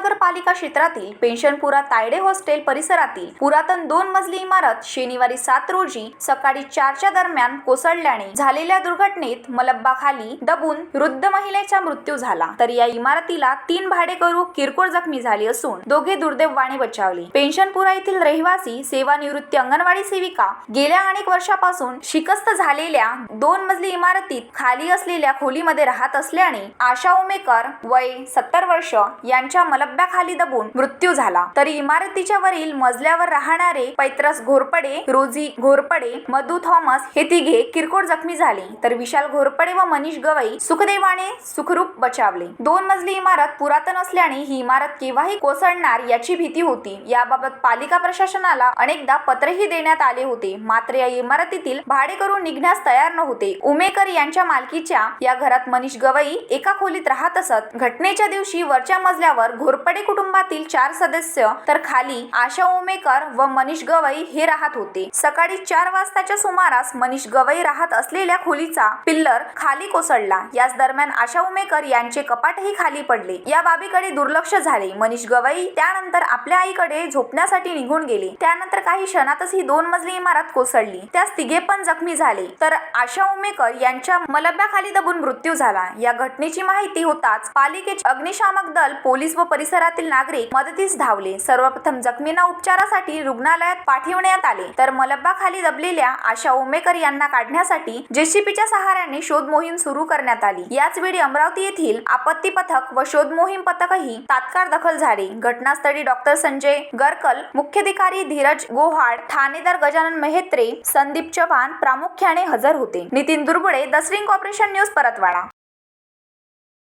महानगरपालिका क्षेत्रातील पेन्शनपुरा तायडे हॉस्टेल परिसरातील पुरातन दोन मजली इमारत शनिवारी सात रोजी सकाळी चारच्या दरम्यान कोसळल्याने झालेल्या दुर्घटनेत मलब्बाखाली दबून वृद्ध महिलेचा मृत्यू झाला. तर या इमारतीला तीन भाडेकरू किरकोळ जखमी झाले असून दोघे दुर्दैवाने बचावले. पेन्शनपुरा येथील रहिवासी सेवानिवृत्ती अंगणवाडी सेविका गेल्या अनेक वर्षापासून शिकस्त झालेल्या दोन मजली इमारतीत खाली असलेल्या खोलीमध्ये राहत असल्याने आशा उमेकर वय सत्तर वर्ष यांच्या मलब्याखाली दबून मृत्यू झाला. तरी इमारतीच्या वरील मजल्यावर राहणारे पैत्रस घोरपडे रोजी घोरपडे मधु थॉमस हे तिघे किरकोळ जखमी झाले. तर विशाल घोरपडे व मनीष गवई सुखदेवाने सुखरूप बचावले. दोन मजली इमारत पुरातन असल्याने ही इमारत केव्हाही कोसळणार याची भीती होती. याबाबत पालिका प्रशासनाला अनेकदा पत्रही देण्यात आले होते. मात्र या इमारतीतील भाडेकरू निघण्यास तयार नव्हते. उमेकर यांच्या मालकीच्या या घरात मनीष गवई एका खोलीत राहत असत. घटनेच्या दिवशी वरच्या मजल्यावर घोरपडे कुटुंबातील चार सदस्य तर खाली आशा उमेकर व मनीष गवई हे राहत होते. सकाळी चार वाजताच्या सुमारास मनीष गवई राहत असलेल्या खोलीचा पिल्लर खाली कोसळला. याच दरम्यान आशा उमेकर यांचे कपाटही खाली पडले. या बाबीकडे दुर्लक्ष झाले. मनीष गवई त्यानंतर आपल्या आईकडे झोपण्यासाठी निघून गेले. त्यानंतर काही क्षणातच ही दोन मजली इमारत कोसळली. त्यास तिघे पण जखमी झाले. तर आशा उमेकर यांच्या मलब्याखाली दबून मृत्यू झाला. या घटनेची माहिती होताच पालिकेचे अग्निशामक दल पोलीस व परिसरातील नागरिक मदतीस धावले. सर्वप्रथम जखमींना उपचारासाठी रुग्णालयात पाठविण्यात आले. तर मलब्बाखाली दबलेल्या आशा उमेकर यांना काढण्यासाठी जेसीपीच्या सहाऱ्याने शोध मोहीम सुरू करण्यात आली. याच वेळी अमरावती येथील आपत्ती पथक व शोध मोहीम पथकही तात्काळ दखल झाले. घटनास्थळी डॉक्टर संजय गरकल मुख्याधिकारी धीरज गोहाड ठाणेदार गजानन मेहत्रे संदीप चव्हाण प्रामुख्याने हजर होते. Nitin Durbule the string operation news Paratwada.